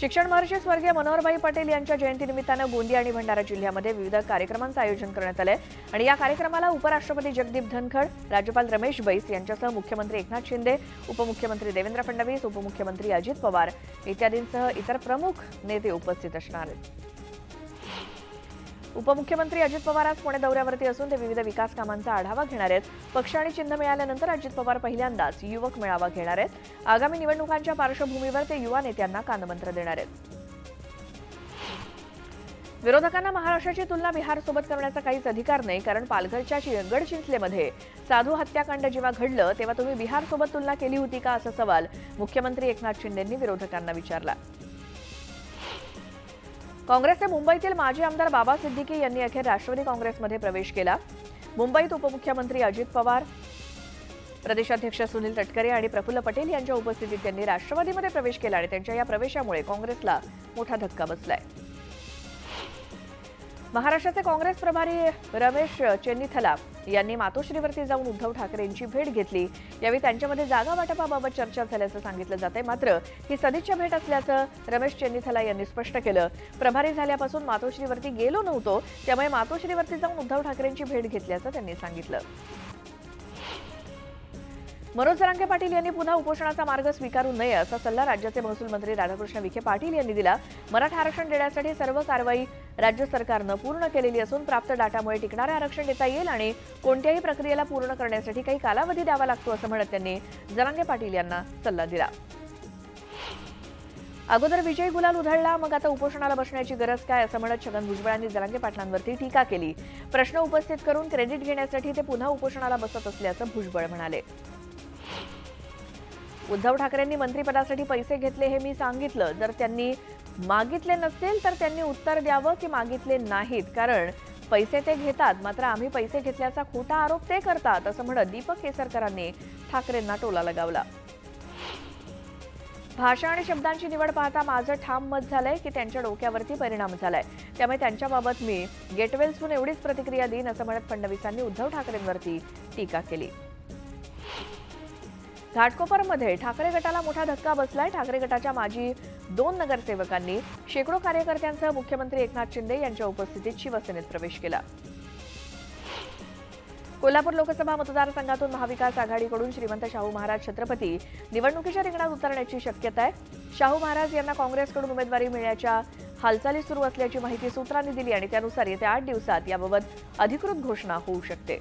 शिक्षण महर्षी स्वर्गीय मनोहरभाई पटेल यांच्या जयंतीनिमित्तानं गोंदिया आणि भंडारा जिल्ह्यामध्ये विविध कार्यक्रमांचं आयोजन करण्यात आलंय. आणि या कार्यक्रमाला उपराष्ट्रपती जगदीप धनखड राज्यपाल रमेश बैस यांच्यासह मुख्यमंत्री एकनाथ शिंदे उपमुख्यमंत्री देवेंद्र फडणवीस उपमुख्यमंत्री अजित पवार इत्यादींसह इतर प्रमुख नेते उपस्थित असणार आहेत. उपमुख्यमंत्री अजित पवार आज पुणे दौऱ्यावरती असून ते विविध विकास कामांचा आढावा घेणार आहेत. पक्ष आणि चिन्ह मिळाल्यानंतर अजित पवार पहिल्यांदाच युवक मेळावा घेणार आहेत. आगामी निवडणुकांच्या पार्श्वभूमीवर ते युवा नेत्यांना कानमंत्र देणार आहेत. विरोधकांना महाराष्ट्राची तुलना बिहारसोबत करण्याचा काहीच अधिकार नाही कारण पालघरच्या गडचिंचलेमध्ये साधू हत्याकांड जेव्हा घडलं तेव्हा तुम्ही बिहारसोबत तुलना केली होती का असा सवाल मुख्यमंत्री एकनाथ शिंदेंनी विरोधकांना विचारला. काँग्रेसचे मुंबईतील माजी आमदार बाबा सिद्दीकी यांनी अखेर राष्ट्रवादी काँग्रेसमध्ये प्रवेश केला. मुंबईत उपमुख्यमंत्री अजित पवार प्रदेशाध्यक्ष सुनील तटकरे आणि प्रफुल्ल पटेल यांच्या उपस्थितीत त्यांनी राष्ट्रवादीमध्ये प्रवेश केला आणि त्यांच्या या प्रवेशामुळे काँग्रेसला मोठा धक्का बसलाय. महाराष्ट्राचे काँग्रेस प्रभारी रमेश चेन्नीथला यांनी मातोश्रीवरती जाऊन उद्धव ठाकरेंची भेट घेतली. यावेळी त्यांच्यामध्ये जागा वाटपाबाबत चर्चा झाल्याचं सांगितलं जाते मात्र ही सदिच्छा भेट असल्याचं रमेश चेन्नीथला यांनी स्पष्ट केलं. प्रभारी झाल्यापासून मातोश्रीवरती गेलो नव्हतो त्यामुळे मातोश्रीवरती जाऊन उद्धव ठाकरेंची भेट घेतल्याचं त्यांनी सांगितलं. मनोज जरांगे पाटील यांनी पुन्हा उपोषणाचा मार्ग स्वीकारू नये असा सल्ला राज्याचे महसूल मंत्री राधाकृष्ण विखे पाटील यांनी दिला. मराठा आरक्षण देण्यासाठी सर्व कारवाई राज्य सरकारनं पूर्ण केलेली असून प्राप्त डाटामुळे टिकणारे आरक्षण देता येईल आणि कोणत्याही प्रक्रियेला पूर्ण करण्यासाठी काही कालावधी द्यावा लागतो असं म्हणत त्यांनी जरांगे पाटील यांना सल्ला दिला. अगोदर विजय गुलाल उधळला मग आता उपोषणाला बसण्याची गरज काय असं म्हणत छगन भुजबळांनी जरांगे पाटलांवरती टीका केली. प्रश्न उपस्थित करून क्रेडिट घेण्यासाठी ते पुन्हा उपोषणाला बसत असल्याचं भुजबळ म्हणाले. उद्धव ठाकरेंनी मंत्रिपदासाठी पैसे घेतले हे मी सांगितलं. जर त्यांनी मागितले नसतील तर त्यांनी उत्तर द्यावं की मागितले नाहीत. कारण पैसे ते घेतात मात्र आम्ही पैसे घेतल्याचा खोटा आरोप ते करतात असं म्हणत दीपक केसरकरांनी ठाकरेंना टोला लगावला. भाषा आणि शब्दांची निवड पाहता माझं ठाम मत झालंय की त्यांच्या डोक्यावरती परिणाम झालाय. त्यामुळे त्यांच्याबाबत मी गेटवेल्सहून एवढीच प्रतिक्रिया देईन असं म्हणत फडणवीसांनी उद्धव ठाकरेंवरती टीका केली. घाटकोपरमध्ये ठाकरे गटाला मोठा धक्का बसलाय. ठाकरे गटाच्या माजी दोन नगरसेवकांनी शेकडो कार्यकर्त्यांसह मुख्यमंत्री एकनाथ शिंदे यांच्या उपस्थितीत शिवसेनेत प्रवेश केला. कोल्हापूर लोकसभा मतदारसंघातून महाविकास आघाडीकडून श्रीमंत शाहू महाराज छत्रपती निवडणुकीच्या रिंगणात उतरण्याची शक्यता आहे. शाहू महाराज यांना काँग्रेसकडून उमेदवारी मिळण्याच्या हालचाली सुरू असल्याची माहिती सूत्रांनी दिली आणि त्यानुसार येत्या आठ दिवसात याबाबत अधिकृत घोषणा होऊ शकते.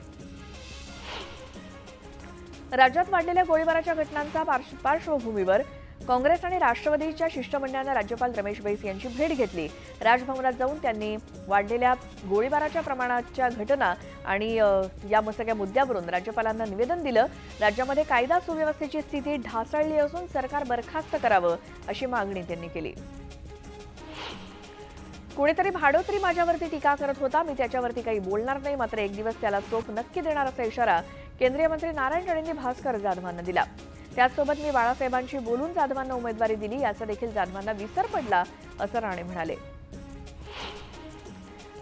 राज्यात वाढलेल्या गोळीबाराच्या घटनांचा पार्श्वभूमीवर काँग्रेस आणि राष्ट्रवादीच्या शिष्टमंडळानं राज्यपाल रमेश बैस यांची भेट घेतली. राजभवनात जाऊन त्यांनी वाढलेल्या गोळीबाराच्या प्रमाणाच्या घटना आणि या म- सगळ्या मुद्द्यावरून राज्यपालांना निवेदन दिलं. राज्यामध्ये कायदा सुव्यवस्थेची स्थिती ढासळली असून सरकार बरखास्त करावं अशी मागणी त्यांनी केली. कुणीतरी भाडोत्री माझ्यावरती टीका करत होता. मी त्याच्यावरती काही बोलणार नाही. मात्र एक दिवस त्याला चोख नक्की देणार असा इशारा केंद्रीय मंत्री नारायण राणेंनी भास्कर जाधवांना दिला. त्याचसोबत मी बाळासाहेबांशी बोलून जाधवांना उमेदवारी दिली. याचा देखील जाधवांना विसर पडला असं राणे म्हणाले.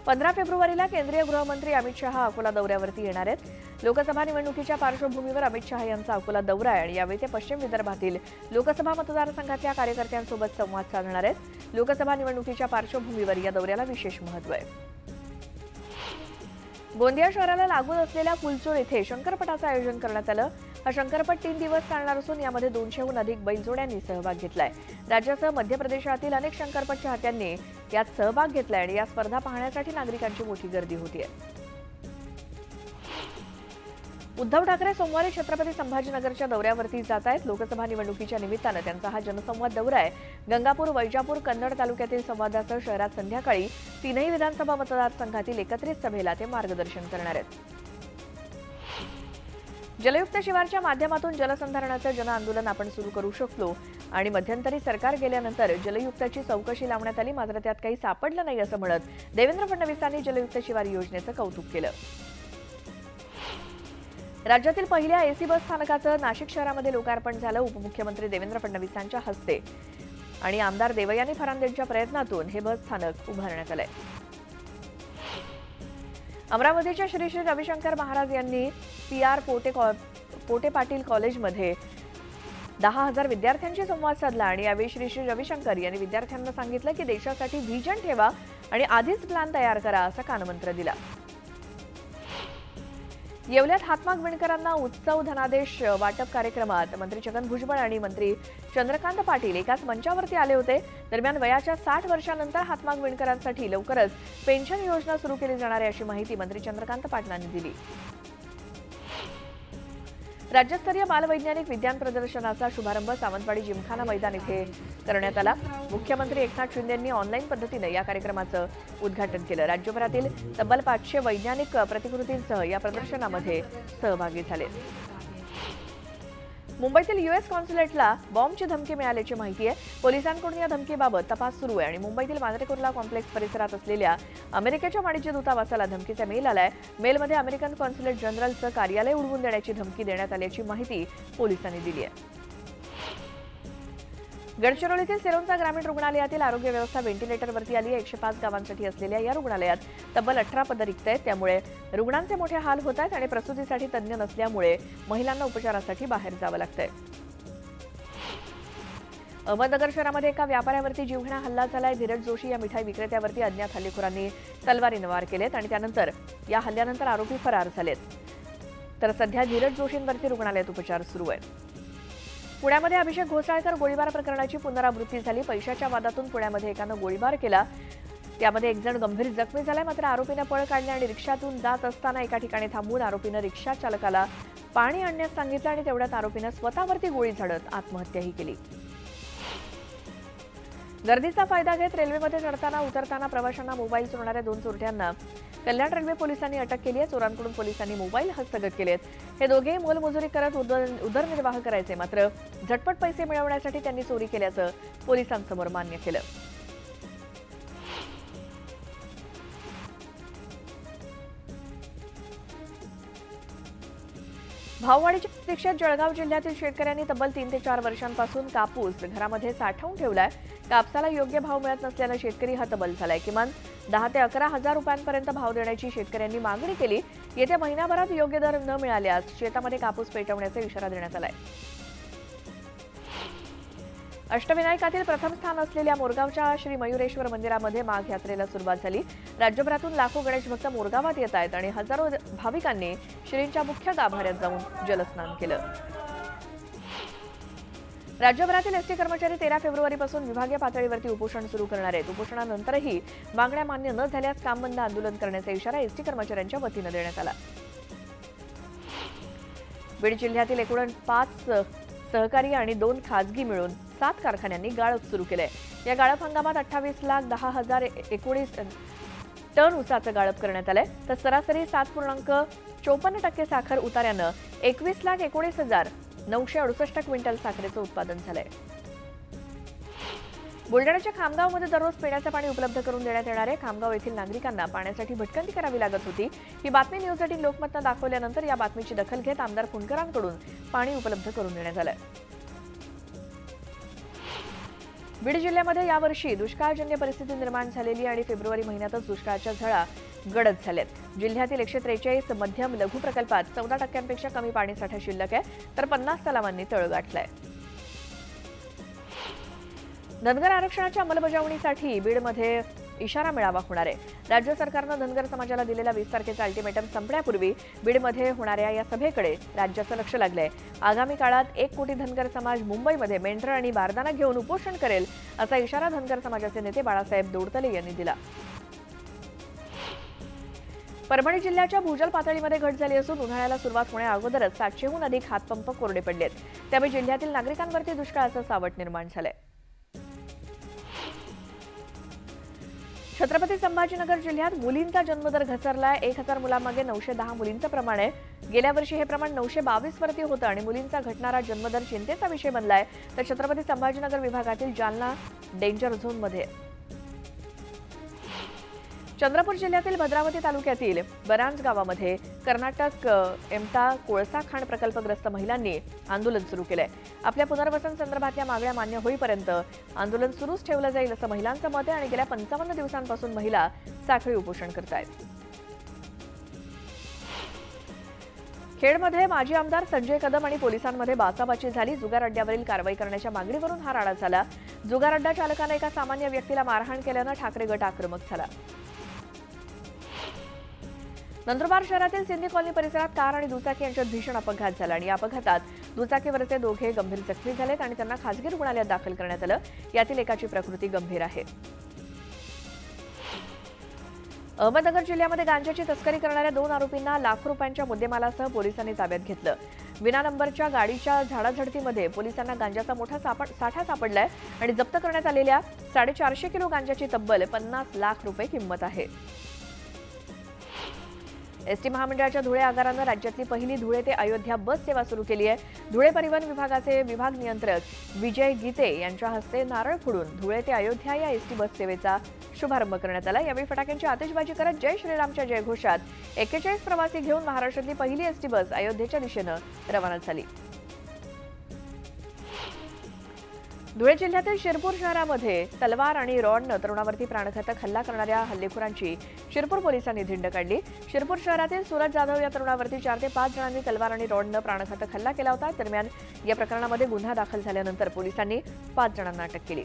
पंधरा फेब्रुवारीला केंद्रीय गृहमंत्री अमित शहा अकोला दौऱ्यावरती येणार आहेत. लोकसभा निवडणुकीच्या पार्श्वभूमीवर अमित शहा यांचा अकोला दौरा आहे आणि यावेळी ते पश्चिम विदर्भातील लोकसभा मतदारसंघातल्या कार्यकर्त्यांसोबत संवाद साधणार आहेत. लोकसभा निवडणुकीच्या पार्श्वभूमीवर या दौऱ्याला विशेष महत्त्व आहे. गोंदिया शहराला लागून असलेल्या फुलचोळ येथे शंकरपटाचं आयोजन करण्यात आलं. हा शंकरपट तीन दिवस चालणार असून यामध्ये दोनशेहून अधिक बैलजोड्यांनी सहभाग घेतलाय. राज्यासह मध्य प्रदेशातील अनेक शंकरपट चाहत्यांनी यात सहभाग घेतलाय आणि या स्पर्धा पाहण्यासाठी नागरिकांची मोठी गर्दी होती उद्धव ठाकरे सोमवारी छत्रपती संभाजीनगरच्या दौऱ्यावरती जात आहेत. लोकसभा निवडणुकीच्या निमित्तानं त्यांचा हा जनसंवाद दौरा आहे. गंगापूर वैजापूर कन्नड तालुक्यातील संवादासह शहरात संध्याकाळी तीनही विधानसभा मतदारसंघातील एकत्रित सभेला ते मार्गदर्शन करणार आहेत. जलयुक्त शिवारच्या माध्यमातून जलसंधारणाचं जनआंदोलन आपण सुरू करू शकलो. आणि मध्यंतरी सरकार गेल्यानंतर जलयुक्ताची चौकशी लावण्यात आली मात्र त्यात काही सापडलं नाही असं म्हणत देवेंद्र फडणवीसांनी जलयुक्त शिवार योजनेचं कौतुक केलं. राज्यातील पहिल्या एसी बस स्थानकाचं नाशिक शहरामध्ये लोकार्पण झालं उपमुख्यमंत्री देवेंद्र फडणवीसांच्या हस्ते. आणि आमदार देवयानी फरांदेंच्या प्रयत्नातून हे बस स्थानक उभारण्यात आलंय. अमरावतीच्या श्री श्री रविशंकर महाराज यांनी पी आर पोटे कॉ- पोटे पाटील कॉलेजमध्ये दहा हजार विद्यार्थ्यांशी संवाद साधला आणि यावेळी श्री श्री रविशंकर यांनी विद्यार्थ्यांना सांगितलं की देशासाठी व्हिजन ठेवा आणि आधीच प्लॅन तयार करा असा कानमंत्र दिला. येवल्यात हातमाग विणकरांना उत्सव धनादेश वाटप कार्यक्रमात मंत्री छगन भुजबळ आणि मंत्री चंद्रकांत पाटील एकाच मंचावरती आले होते. दरम्यान वयाच्या साठ वर्षानंतर हातमाग विणकरांसाठी लवकरच पेन्शन योजना सुरू केली जाणार आहे अशी माहिती मंत्री चंद्रकांत पाटलांनी दिली. राज्यस्तरीय बालवैज्ञानिक विज्ञान प्रदर्शनाचा शुभारंभ सावंतवाडी जिमखाना मैदान इथे करण्यात आला. मुख्यमंत्री एकनाथ शिंदे यांनी ऑनलाईन पद्धतीने या कार्यक्रमाचं उद्घाटन केलं. राज्यभरातील तब्बल पाचशे वैज्ञानिक प्रतिकृतींसह या प्रदर्शनामध्ये सहभागी झाले. मुंबईतील युएस कॉन्सुलेटला बॉम्बची धमकी मिळाल्याची माहिती आहे. पोलिसांकडून या धमकीबाबत तपास सुरू आहे आणि मुंबईतील वांद्रे कुर्ला कॉम्प्लेक्स परिसरात असलेल्या अमेरिकेच्या वाणिज्य दूतावासाला धमकीचा मेल आलाय. मेलमध्ये अमेरिकन कॉन्सुलेट जनरलचं कार्यालय उडवून देण्याची धमकी देण्यात आल्याची माहिती पोलिसांनी दिली आहे. गडचिरोलीतील सिरोंचा ग्रामीण रुग्णालयातील आरोग्य व्यवस्था व्हेंटिलेटरवरती आली एकशे पाच गावांसाठी असलेल्या या रुग्णालयात तब्बल अठरा पदं रिक्त आहेत. त्यामुळे रुग्णांचे मोठे हाल होत आहेत आणि प्रसूतीसाठी तज्ज्ञ नसल्यामुळे महिलांना उपचारासाठी बाहेर जावं लागतंय. अहमदनगर शहरामध्ये एका व्यापाऱ्यावरती जीवघेणा हल्ला झालाय. धीरज जोशी या मिठाई विक्रेत्यावरती अज्ञात हल्लेखोरांनी तलवारीनं वार केलेत आणि त्यानंतर या हल्ल्यानंतर आरोपी फरार झालेत. तर सध्या धीरज जोशींवरती रुग्णालयात उपचार सुरू आहेत. पुण्यामध्ये अभिषेक घोसाळकर गोळीबार प्रकरणाची पुनरावृत्ती झाली. पैशाच्या वादातून पुण्यामध्ये एकानं गोळीबार केला. त्यामध्ये एक जण गंभीर जखमी झालाय मात्र आरोपीनं पळ काढले आणि रिक्षातून जात असताना एका ठिकाणी थांबून आरोपीनं रिक्षा चालकाला पाणी आणण्यास सांगितलं आणि तेवढ्यात आरोपीनं स्वतःवरती गोळी झाडत आत्महत्याही केली. गर्दीचा फायदा घेत रेल्वेमध्ये चढताना उतरताना प्रवाशांना मोबाईल चोरणाऱ्या दोन चोरट्यांना कल्याण रेल्वे पोलिसांनी अटक केली आहे. चोरांकडून पोलिसांनी मोबाईल हस्तगत केले आहेत हे दोघेही मोलमजुरी करत उदर उदरनिर्वाह करायचे. मात्र झटपट पैसे मिळवण्यासाठी त्यांनी चोरी केल्याचं पोलिसांसमोर मान्य केलं. भाववाढीच्या प्रतीक्षेत जळगाव जिल्ह्यातील शेतकऱ्यांनी तब्बल तीन ते चार वर्षांपासून कापूस घरामध्ये साठवून ठेवलाय. कापसाला योग्य भाव मिळत नसल्यानं शेतकरी हतबल झालाय. किमान दहा ते अकरा हजार रुपयांपर्यंत भाव देण्याची शेतकऱ्यांनी मागणी केली. येत्या महिनाभरात योग्य दर न मिळाल्यास शेतामध्ये कापूस पेटवण्याचा इशारा देण्यात आलाय. अष्टविनायकातील प्रथम स्थान असलेल्या मोरगावच्या श्री मयुरेश्वर मंदिरामध्ये माघ यात्रेला सुरुवात झाली. राज्यभरातून लाखो गणेश भक्त मोरगावात येत आहेत आणि हजारो भाविकांनी श्रींच्या मुख्य गाभाऱ्यात जाऊन जलस्नान केलं. राज्यभरातील एसटी कर्मचारी तेरा फेब्रुवारीपासून विभागीय पातळीवरती उपोषण सुरू करणार आहेत. उपोषणानंतरही मागण्या मान्य न झाल्यास काम बंद आंदोलन करण्याचा इशारा एसटी कर्मचाऱ्यांच्या वतीनं देण्यात आला. बीड जिल्ह्यातील एकूण पाच सहकारी आणि दोन खाजगी मिळून सात कारखान्यांनी गाळप सुरू केलंय. या गाळप हंगामात अठ्ठावीस लाख दहा हजार एकोणीस टन उसाचं गाळप करण्यात आलंय. तर सरासरी सात पूर्णांक चोपन्न टक्के साखर उतार्यानं एकवीस लाख एकोणीस हजार नऊशे अडुसष्ट क्विंटल साखरेचं उत्पादन झालंय. बुलडाण्याच्या खामगावमध्ये दररोज पिण्याचं पाणी उपलब्ध करून देण्यात येणार आहे खामगाव येथील नागरिकांना पाण्यासाठी भटकंती करावी लागत होती. ही बातमी न्यूज एटीन लोकमतनं दाखवल्यानंतर या बातमीची दखल घेत आमदार फुंडकरांकडून पाणी उपलब्ध करून देण्यात आलं बीड जिल्ह्यामध्ये यावर्षी दुष्काळजन्य परिस्थिती निर्माण झालेली आणि फेब्रुवारी महिन्यातच दुष्काळाच्या झळा गडद झालेत. जिल्ह्यातील एकशे त्रेचाळीस मध्यम लघु प्रकल्पात चौदा टक्क्यांपेक्षा कमी पाणीसाठा शिल्लक आहे तर पन्नास तलावांनी तळ गाठलाय. धनगर आरक्षणाच्या अंमलबजावणीसाठी बीडमध्ये इशारा मिळावा होणार आहे. राज्य सरकारनं धनगर समाजाला दिलेला वीस तारखेचा अल्टिमेटम संपण्यापूर्वी बीडमध्ये होणाऱ्या या सभेकडे राज्याचं लक्ष लागलंय. आगामी काळात एक कोटी धनगर समाज मुंबईमध्ये मेंढर आणि बारदाना घेऊन उपोषण करेल असा इशारा धनगर समाजाचे नेते बाळासाहेब दोडतले यांनी दिला. परभणी जिल्ह्याच्या भूजल पातळीमध्ये घट झाली असून उन्हाळ्याला सुरुवात होण्या अगोदरच सातशेहून अधिक हातपंप कोरडे पडलेत. त्यामुळे जिल्ह्यातील नागरिकांवरती दुष्काळाचं सावट निर्माण झालंय. छत्रपती संभाजीनगर जिल्ह्यात मुलींचा जन्मदर घसरलाय. एक हजार मुलांमागे नऊशे दहा मुलींचं प्रमाण आहे. गेल्या वर्षी हे प्रमाण नऊशे बावीस वरती होतं आणि मुलींचा घटणारा जन्मदर चिंतेचा विषय बनलाय. तर छत्रपती संभाजीनगर विभागातील जालना डेंजर झोनमध्ये चंद्रपूर जिल्ह्यातील भद्रावती तालुक्यातील बरांज गावामध्ये कर्नाटक एमटा कोळसा खाण प्रकल्पग्रस्त महिलांनी आंदोलन सुरू केलंय. आपल्या पुनर्वसन संदर्भातल्या मागण्या मान्य होईपर्यंत आंदोलन सुरूच ठेवलं जाईल असं महिलांचं मत आहे आणि गेल्या पंचावन्न दिवसांपासून महिला साखळी उपोषण करत आहेत खेडमध्ये माजी आमदार संजय कदम आणि पोलिसांमध्ये बाचाबाची झाली. जुगार अड्ड्यावरील कारवाई करण्याच्या मागणीवरून हा राडा झाला. जुगार अड्डा चालकानं एका सामान्य व्यक्तीला मारहाण केल्यानं ठाकरे गट आक्रमक झाला. नंदुरबार शहरातील सिंधी कॉलनी परिसरात कार आणि दुचाकी यांच्यात भीषण अपघात झाला आणि या अपघातात दुचाकीवरचे दोघे गंभीर जखमी झालेत आणि त्यांना खासगी रुग्णालयात दाखल करण्यात आलं. यातील एकाची प्रकृती गंभीर आहे. अहमदनगर जिल्ह्यामध्ये गांजाची तस्करी करणाऱ्या दोन आरोपींना लाख रुपयांच्या मुद्देमालासह पोलिसांनी ताब्यात घेतलं. विना नंबरच्या गाडीच्या झाडाझडतीमध्ये पोलिसांना गांजाचा मोठा सापड साठा सापडलाय आणि जप्त करण्यात आलेल्या साडेचारशे किलो गांजाची तब्बल पन्नास लाख रुपये किंमत आहे. एसटी महामंडळाच्या धुळे आगारानं राज्यातली पहिली धुळे ते अयोध्या बस सेवा सुरू केली आहे. धुळे परिवहन विभागाचे विभाग नियंत्रक विजय गीते यांच्या हस्ते नारळ फोडून धुळे ते अयोध्या या एसटी बस सेवेचा शुभारंभ करण्यात आला. यावेळी फटाक्यांची आतिषबाजी करत जय श्रीरामच्या जयघोषात एक्केचाळीस प्रवासी घेऊन महाराष्ट्रातली पहिली एसटी बस अयोध्येच्या दिशेनं रवाना झाली. धुळे जिल्ह्यातील शिरपूर शहरामध्ये तलवार आणि रॉडनं तरुणावरती प्राणघातक हल्ला करणाऱ्या हल्लेखोरांची शिरपूर पोलिसांनी धिंड काढली. शिरपूर शहरातील सुरज जाधव या तरुणावरती चार ते पाच जणांनी तलवार आणि रॉडनं प्राणघातक हल्ला केला होता. दरम्यान या प्रकरणामध्ये गुन्हा दाखल झाल्यानंतर पोलिसांनी पाच जणांना अटक केली.